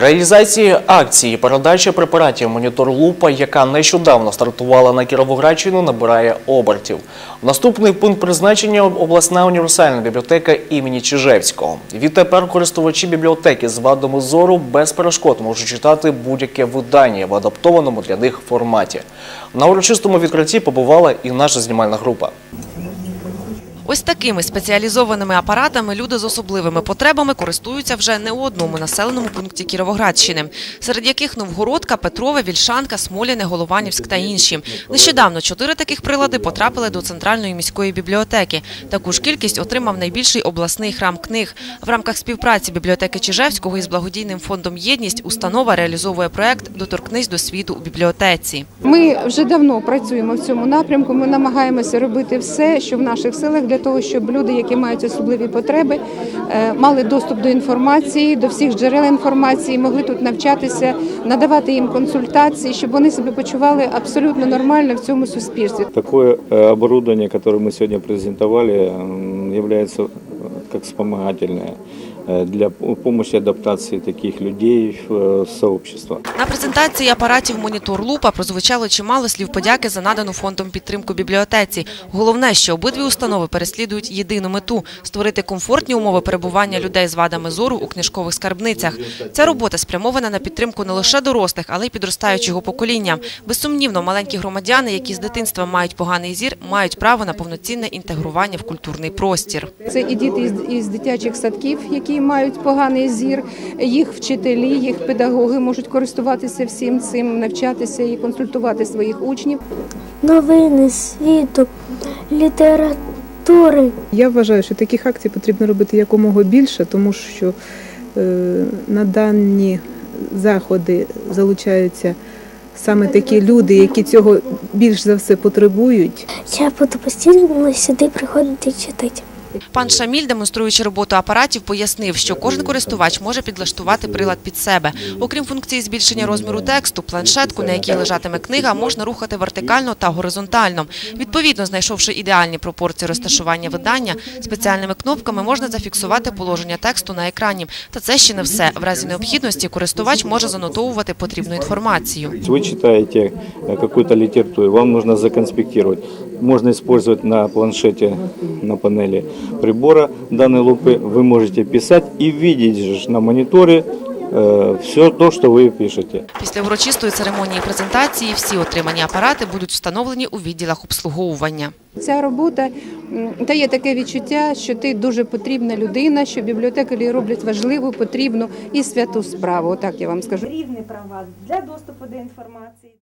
Реалізації акції передача препаратів монітор Лупа, яка нещодавно стартувала на Кіровоградщину, набирає обертів. Наступний пункт призначення обласна універсальна бібліотека імені Чижевського. Відтепер користувачі бібліотеки з вадами зору без перешкод можуть читати будь-яке видання в адаптованому для них форматі. На урочистому відкритті побувала і наша знімальна група. Ось такими спеціалізованими апаратами люди з особливими потребами користуються вже не у одному населеному пункті Кіровоградщини, серед яких Новгородка, Петрове, Вільшанка, Смоляне, Голованівськ та інші. Нещодавно чотири таких прилади потрапили до центральної міської бібліотеки. Таку ж кількість отримав найбільший обласний храм книг. В рамках співпраці бібліотеки Чижевського із благодійним фондом Єдність установа реалізовує проект Доторкнись до світу у бібліотеці. Ми вже давно працюємо в цьому напрямку. Ми намагаємося робити все, що в наших силах для того, щоб люди, які мають особливі потреби, е, мали доступ до інформації, до всіх джерел інформації, могли тут навчатися, надавати їм консультації, щоб вони себе почували абсолютно нормально в цьому суспільстві. Таке оборудовання, яке ми сьогодні презентували, є як является э, как вспомогательное э, для п- помощи адаптации таких людей в э, сообщество. На презентації апаратів монітор Лупа прозвучало чимало слів подяки за надану фондом підтримку бібліотеці. Головне, що обидві установи переслідують єдину мету створити комфортні умови перебування людей з вадами зору у книжкових скарбницях. Ця робота спрямована на підтримку не лише дорослих, але й підростаючого покоління. Безсумнівно, маленькі громадяни, які з дитинства мають поганий зір, мають право на повноцінне інтегрування в культурний простір. Це і діти із, із дитячих садків, які мають поганий зір, їх вчителі, їх педагоги можуть користуватися всім цим, навчатися і консультувати своїх учнів. новини світу, літератури. Я вважаю, що таких акцій потрібно робити якомога більше, тому що е, на дані заходи залучаються саме такі люди, які цього більш за все потребують. Я буду постійно сюди приходити читати. Пан Шаміль, демонструючи роботу апаратів, пояснив, що кожен користувач може підлаштувати прилад під себе. Окрім функції збільшення розміру тексту, планшетку, на якій лежатиме книга, можна рухати вертикально та горизонтально. Відповідно, знайшовши ідеальні пропорції розташування видання, спеціальними кнопками можна зафіксувати положення тексту на екрані. Та це ще не все. В разі необхідності користувач може занотовувати потрібну інформацію. Вы читаете э, какую-то вам нужно законспектировать. Можно использовать на планшете, на панели прибора данной лупы. Вы можете писать и видеть же на мониторе все то, что вы пишете. Після урочистої церемонії презентації всі отримані апарати будуть встановлені у відділах обслуговування. Ця робота м, дає таке відчуття, що ти дуже потрібна людина, що бібліотекарі роблять важливу, потрібну і святу справу. Отак я вам скажу. рівні права для доступу до інформації.